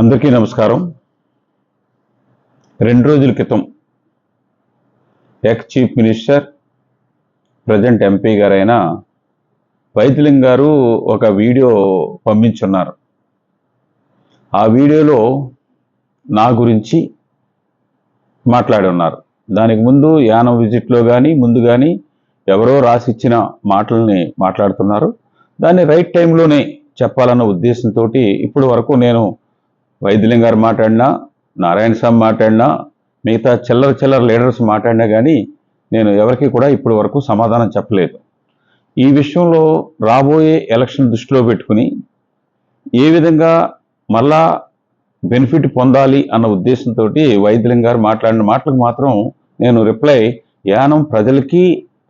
అందరికీ నమస్కారం. రెండు రోజుల క్రితం ex chief minister present MP గారైన వైద్యలింగ్ గారు ఒక వీడియో పంపించున్నారు. ఆ వీడియోలో నా గురించి మాట్లాడి ఉన్నారు దానికి ముందు యానం విజిట్లో కానీ ముందు కానీ ఎవరో రాసిచ్చిన మాటల్ని మాట్లాడుతున్నారు. దాన్ని రైట్ టైంలోనే చెప్పాలన్న ఉద్దేశంతో ఇప్పటి వరకు నేను వైద్యలింగ్ గారు మాట్లాడినా నారాయణ స్వామి మాట్లాడినా మిగతా చిల్లర చిల్లర లీడర్స్ మాట్లాడినా కానీ నేను ఎవరికి కూడా ఇప్పటి వరకు సమాధానం చెప్పలేదు. ఈ విషయంలో రాబోయే ఎలక్షన్ దృష్టిలో పెట్టుకుని ఏ విధంగా మళ్ళా బెనిఫిట్ పొందాలి అన్న ఉద్దేశంతో వైద్యలింగ్ గారు మాట్లాడిన మాటలకు మాత్రం నేను రిప్లై యానం ప్రజలకి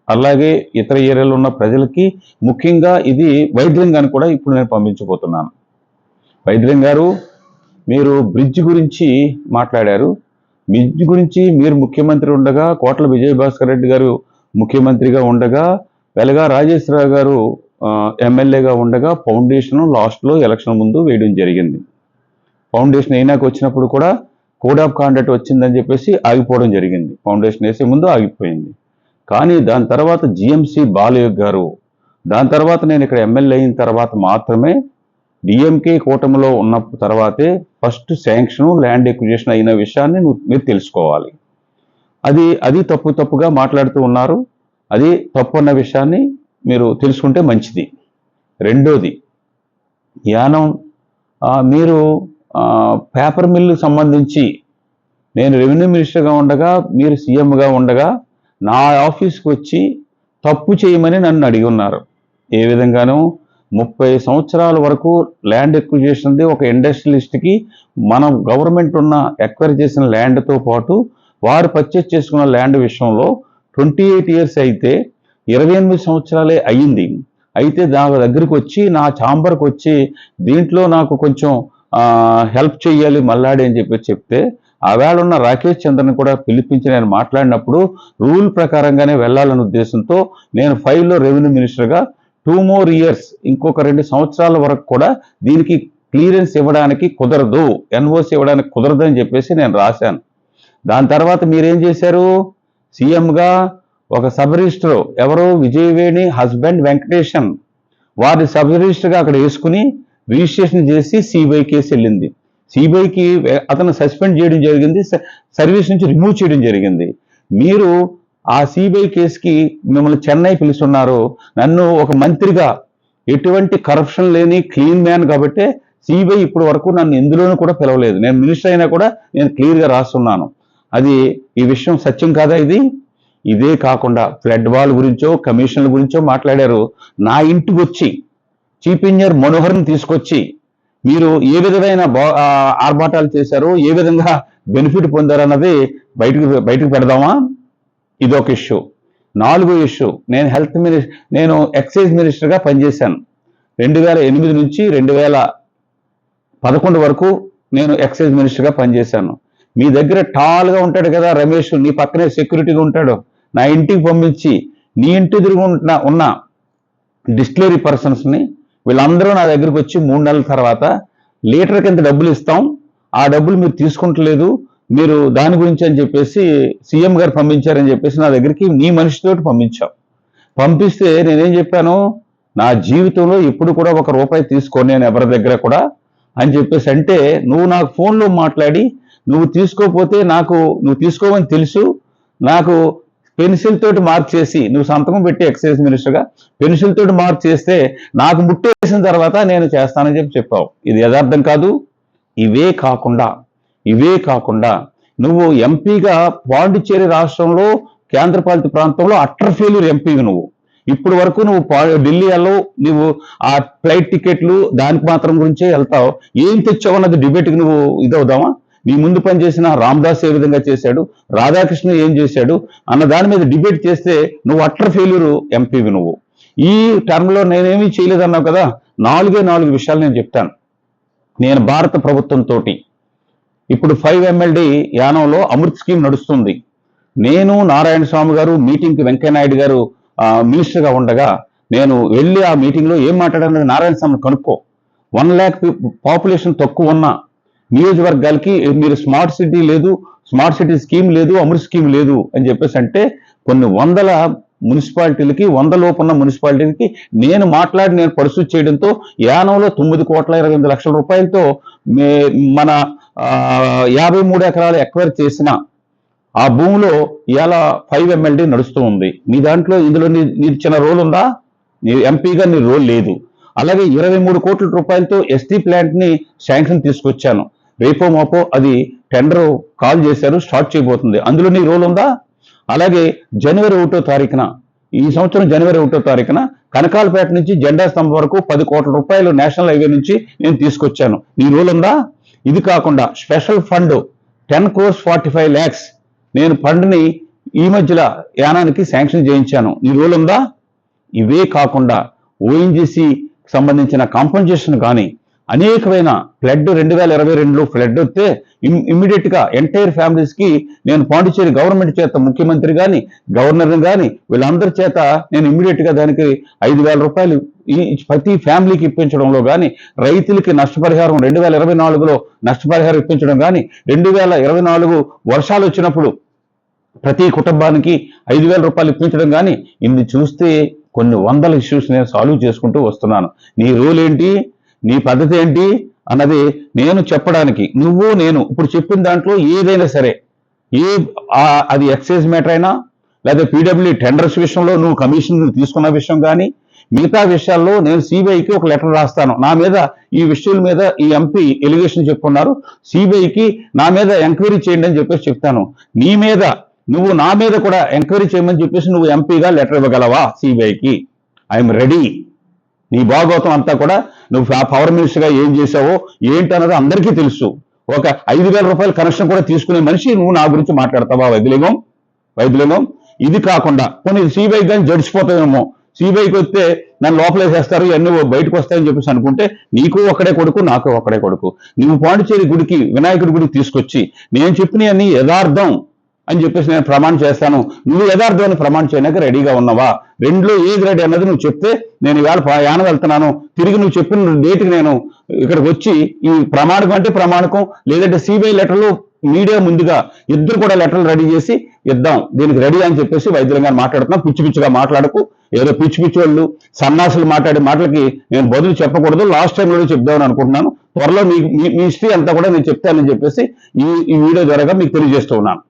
అలాగే ఇతర ఏరియాలో ఉన్న ప్రజలకి ముఖ్యంగా ఇది వైద్యలింగాన్ని కూడా ఇప్పుడు నేను పంపించబోతున్నాను. వైద్యలింగ్ గారు మీరు బ్రిడ్జ్ గురించి మాట్లాడారు. బ్రిడ్జ్ గురించి మీరు ముఖ్యమంత్రి ఉండగా కోట్ల విజయభాస్కర్ రెడ్డి గారు ముఖ్యమంత్రిగా ఉండగా వెలగా రాజేశ్వరరావు గారు ఎమ్మెల్యేగా ఉండగా ఫౌండేషన్ లాస్ట్లో ఎలక్షన్ ముందు వేయడం జరిగింది. ఫౌండేషన్ అయినాక వచ్చినప్పుడు కూడా కోడ్ ఆఫ్ కాండక్ట్ వచ్చిందని చెప్పేసి ఆగిపోవడం జరిగింది. ఫౌండేషన్ వేసే ముందు ఆగిపోయింది. కానీ దాని తర్వాత జిఎంసి బాలయోగ్ గారు దాని తర్వాత నేను ఇక్కడ ఎమ్మెల్యే అయిన తర్వాత మాత్రమే డిఎంకే కూటమిలో ఉన్న తర్వాతే ఫస్ట్ శాంక్షన్ ల్యాండ్ ఎక్విజిషన్ అయిన విషయాన్ని నువ్వు మీరు తెలుసుకోవాలి. అది అది తప్పు తప్పుగా మాట్లాడుతూ ఉన్నారు. అది తప్పు అన్న విషయాన్ని మీరు తెలుసుకుంటే మంచిది. రెండోది యానం మీరు పేపర్ మిల్లు సంబంధించి నేను రెవెన్యూ మినిస్టర్గా ఉండగా మీరు సీఎంగా ఉండగా నా ఆఫీస్కి వచ్చి తప్పు చేయమని నన్ను అడిగి ఉన్నారు. ఏ విధంగానూ ముప్పై సంవత్సరాల వరకు ల్యాండ్ ఎక్విజిషన్ది ఒక ఇండస్ట్రియలిస్ట్కి మన గవర్నమెంట్ ఉన్న ఎక్వైర్ చేసిన ల్యాండ్తో పాటు వారు పర్చేస్ చేసుకున్న ల్యాండ్ విషయంలో ట్వంటీ ఎయిట్ ఇయర్స్ అయితే ఇరవై ఎనిమిది సంవత్సరాలే అయ్యింది. అయితే దాని దగ్గరికి వచ్చి నా ఛాంబర్కి వచ్చి దీంట్లో నాకు కొంచెం హెల్ప్ చేయాలి మల్లాడి అని చెప్పి చెప్తే ఆవేళ ఉన్న రాకేష్ చంద్రని కూడా పిలిపించి నేను మాట్లాడినప్పుడు రూల్ ప్రకారంగానే వెళ్ళాలనే ఉద్దేశంతో నేను ఫైవ్లో రెవెన్యూ మినిస్టర్గా టూ మోర్ ఇయర్స్ ఇంకొక రెండు సంవత్సరాల వరకు కూడా దీనికి క్లియరెన్స్ ఇవ్వడానికి కుదరదు. ఎన్ఓసి ఇవ్వడానికి కుదరదు అని చెప్పేసి నేను రాశాను. దాని తర్వాత మీరేం చేశారు? సీఎంగా ఒక సబ్ రిజిస్టర్ ఎవరు? విజయవేణి హస్బెండ్ వెంకటేశన్. వారి సబ్ రిజిస్టర్గా అక్కడ వేసుకుని రిజిస్ట్రేషన్ చేసి సిబిఐ కేసు వెళ్ళింది. సిబిఐకి అతను సస్పెండ్ చేయడం జరిగింది. స- సర్వీస్ నుంచి రిమూవ్ చేయడం జరిగింది. మీరు ఆ సిబిఐ కేసుకి మిమ్మల్ని చెన్నై పిలుస్తున్నారు. నన్ను ఒక మంత్రిగా ఎటువంటి కరప్షన్ లేని క్లీన్ మ్యాన్ కాబట్టి సిబిఐ ఇప్పటి వరకు నన్ను ఎందులోనూ కూడా పిలవలేదు. నేను మినిస్టర్ అయినా కూడా నేను క్లియర్గా రాస్తున్నాను. అది ఈ విషయం సత్యం కాదా ఇది? ఇదే కాకుండా ఫ్లడ్ వాల్ గురించో కమిషన్ల గురించో మాట్లాడారు. నా ఇంటికి వచ్చి చీఫ్ ఇంజనీర్ మనోహర్ని తీసుకొచ్చి మీరు ఏ విధమైన బా- ఆర్భాటాలు చేశారో ఏ విధంగా బెనిఫిట్ పొందారన్నది బయటకు బయటకు పెడదామా? ఇదొక ఇష్యూ నాలుగో ఇష్యూ నేను హెల్త్ మినిస్టర్ నేను ఎక్సైజ్ మినిస్టర్గా పనిచేశాను. రెండు వేల ఎనిమిది నుంచి రెండు వేల పదకొండు వరకు నేను ఎక్సైజ్ మినిస్టర్గా పనిచేశాను. మీ దగ్గర టాల్గా ఉంటాడు కదా రమేష్ నీ పక్కనే సెక్యూరిటీగా ఉంటాడు. నా ఇంటికి పంపించి నీ ఇంటి ఎదురుగా ఉన్న ఉన్న డిస్టిలరీ పర్సన్స్ని వీళ్ళందరూ నా దగ్గరికి వచ్చి మూడు నెలల తర్వాత లీటర్ కింద డబ్బులు ఇస్తాం? ఆ డబ్బులు మీరు తీసుకుంటలేదు. మీరు దాని గురించి అని చెప్పేసి సీఎం గారు పంపించారని చెప్పేసి నా దగ్గరికి నీ మనిషితోటి పంపించాం. పంపిస్తే నేనేం చెప్పాను? నా జీవితంలో ఇప్పుడు కూడా ఒక రూపాయి తీసుకోను నేను ఎవరి దగ్గర కూడా అని చెప్పేసి అంటే నువ్వు నాకు ఫోన్లో మాట్లాడి నువ్వు తీసుకోకపోతే నాకు నువ్వు తీసుకోవని తెలుసు. నాకు పెన్సిల్ తోటి మార్క్ చేసి నువ్వు సంతకం పెట్టి ఎక్సైజ్ మినిస్టర్గా పెన్సిల్ తోటి మార్క్ చేస్తే నాకు ముట్టేసిన తర్వాత నేను చేస్తానని చెప్పి చెప్పావు. ఇది యథార్థం కాదు. ఇవే కాకుండా ఇవే కాకుండా నువ్వు ఎంపీగా పాండిచ్చేరి రాష్ట్రంలో కేంద్రపాలిత ప్రాంతంలో అట్టర్ ఫెయిల్యూర్ ఎంపీవి నువ్వు. ఇప్పుడు వరకు నువ్వు ఢిల్లీలో నువ్వు ఆ ఫ్లైట్ టికెట్లు దానికి మాత్రం గురించే వెళ్తావు. ఏం తెచ్చావు అన్నది డిబేట్కి నువ్వు ఇదవుదామా? నీ ముందు పనిచేసిన రామదాస్ ఏ విధంగా చేశాడు? రాధాకృష్ణ ఏం చేశాడు? అన్న దాని మీద డిబేట్ చేస్తే నువ్వు అట్టర్ ఫెయిల్యూర్ ఎంపీవి నువ్వు. ఈ టర్మ్లో నేనేమీ చేయలేదన్నావు కదా? నాలుగే నాలుగు విషయాలు నేను చెప్తాను. నేను భారత ప్రభుత్వంతో ఇప్పుడు ఫైవ్ ఎమ్మెల్డీ యానంలో అమృత్ స్కీమ్ నడుస్తుంది. నేను నారాయణ స్వామి గారు మీటింగ్కి వెంకయ్యనాయుడు గారు మినిస్టర్గా ఉండగా నేను వెళ్ళి ఆ మీటింగ్లో ఏం మాట్లాడానది నారాయణ స్వామిని కనుక్కో. వన్ ల్యాక్ పాపులేషన్ తక్కువ ఉన్న నియోజకవర్గాలకి మీరు స్మార్ట్ సిటీ లేదు స్మార్ట్ సిటీ స్కీమ్ లేదు అమృత్ స్కీమ్ లేదు అని చెప్పేసి అంటే కొన్ని వందల మున్సిపాలిటీలకి వంద లోపున్న మున్సిపాలిటీలకి నేను మాట్లాడి నేను పరిస్థితి చేయడంతో యానంలో తొమ్మిది కోట్ల ఇరవై ఎనిమిది లక్షల రూపాయలతో మే- మన యాభై మూడు ఎకరాలు ఎక్వైర్ చేసిన ఆ భూమిలో ఇవాళ ఫైవ్ ఎమ్మెల్డీ నడుస్తూ ఉంది. మీ దాంట్లో ఇందులో నీ నీ రోల్ ఉందా? నీ ఎంపీగా నీ రోల్ లేదు. అలాగే ఇరవై మూడు కోట్ల రూపాయలతో ఎస్టీ ప్లాంట్ని శాంక్షన్ తీసుకొచ్చాను. రేపో మాపో అది టెండర్ కాల్ చేశారు స్టార్ట్ చేయబోతుంది. అందులో నీ రోల్ ఉందా? అలాగే జనవరి ఒకటో తారీఖున ఈ సంవత్సరం జనవరి ఒకటో తారీఖున కనకాలపేట నుంచి జెండా స్తంభం వరకు పది కోట్ల రూపాయలు నేషనల్ హైవే నుంచి నేను తీసుకొచ్చాను. నీ రూల్ ఉందా? ఇది కాకుండా special fund ten crores forty five lakhs నేను ఫండ్ని ఈ మధ్యలో యానానికి శాంక్షన్ చేయించాను. నీ రూల్ ఉందా? ఇవే కాకుండా ఓఎన్జీసీ సంబంధించిన కాంపన్సేషన్ కానీ అనేకమైన ఫ్లడ్ రెండు వేల ఇరవై రెండులో ఫ్లడ్ వస్తే ఇమ్మీడియట్గా ఎంటైర్ ఫ్యామిలీస్కి నేను పాండిచేరి గవర్నమెంట్ చేత ముఖ్యమంత్రి గాని గవర్నర్ గాని వీళ్ళందరి చేత నేను ఇమ్మీడియట్గా దానికి ఐదు వేల రూపాయలు ఈ ప్రతి ఫ్యామిలీకి ఇప్పించడంలో కానీ రైతులకి నష్టపరిహారం రెండు వేల ఇరవై నాలుగులో నష్టపరిహారం ఇప్పించడం కానీ రెండు వేల ఇరవై నాలుగు వర్షాలు వచ్చినప్పుడు ప్రతి కుటుంబానికి ఐదు వేల రూపాయలు ఇప్పించడం కానీ ఇన్ని చూస్తే కొన్ని వందల ఇష్యూస్ నేను సాల్వ్ చేసుకుంటూ వస్తున్నాను. నీ రూల్ ఏంటి? నీ పద్ధతి ఏంటి? అన్నది నేను చెప్పడానికి నువ్వు నేను ఇప్పుడు చెప్పిన దాంట్లో ఏదైనా సరే ఏ అది ఎక్సైజ్ మ్యాటర్ అయినా లేదా పీడబ్ల్యూ టెండర్స్ విషయంలో నువ్వు కమిషన్ తీసుకున్న విషయం కానీ మిగతా విషయాల్లో నేను సిబిఐకి ఒక లెటర్ రాస్తాను. నా మీద ఈ విషయాల మీద ఈ ఎంపీ ఎలిగేషన్ చెప్పుకున్నారు సిబిఐకి నా మీద ఎంక్వైరీ చేయండి అని చెప్పేసి చెప్తాను. నీ మీద నువ్వు నా మీద కూడా ఎంక్వైరీ చేయమని చెప్పేసి నువ్వు ఎంపీగా లెటర్ ఇవ్వగలవా సిబిఐకి? I'm ready. నీ భాగవతం అంతా కూడా నువ్వు ఆ పవర్ మినిస్టర్గా ఏం చేసావో ఏంటి అన్నది అందరికీ తెలుసు. ఒక ఐదు వేల రూపాయల కనెక్షన్ కూడా తీసుకునే మనిషి నువ్వు నా గురించి మాట్లాడతావా వైద్యలింగం? వైద్యలింగం? ఇది కాకుండా కొన్ని సిబిఐ కానీ జడిచిపోతావేమో సిబిఐకి వస్తే నన్ను లోపలేసేస్తారు ఇవన్నీ బయటకు వస్తాయని చెప్పేసి అనుకుంటే నీకు ఒకడే కొడుకు నాకు ఒకడే కొడుకు. నువ్వు పాండిచేరి గుడికి వినాయకుడి గుడికి తీసుకొచ్చి నేను చెప్పినవన్నీ యథార్థం. అని చెప్పేసి నేను ప్రమాణం చేస్తాను. నువ్వు యథార్థమైన ప్రమాణం చేయడానికి రెడీగా ఉన్నావా? రెండులో ఏది రెడీ అన్నది నువ్వు చెప్తే నేను ఇవాళ పా- యానం వెళ్తున్నాను. తిరిగి నువ్వు చెప్పిన డేట్కి నేను ఇక్కడికి వచ్చి ఈ ప్రమాణకం అంటే ప్రమాణకం లేదంటే సిబిఐ లెటర్లు మీడియా ముందుగా ఇద్దరు కూడా లెటర్లు రెడీ చేసి ఇద్దాం. దీనికి రెడీ అని చెప్పేసి వైద్యులంగా మాట్లాడుతున్నాం పిచ్చి పిచ్చిగా మాట్లాడకు. ఏదో పిచ్చి పిచ్చి వాళ్ళు సన్నాసులు మాట్లాడే మాటలకి నేను బదులు చెప్పకూడదు. లాస్ట్ టైం చెప్దామని అనుకుంటున్నాను. త్వరలో మీ మీ హిస్టరీ అంతా కూడా నేను చెప్తానని చెప్పేసి ఈ ఈ వీడియో ద్వారా మీకు తెలియజేస్తూ ఉన్నాను.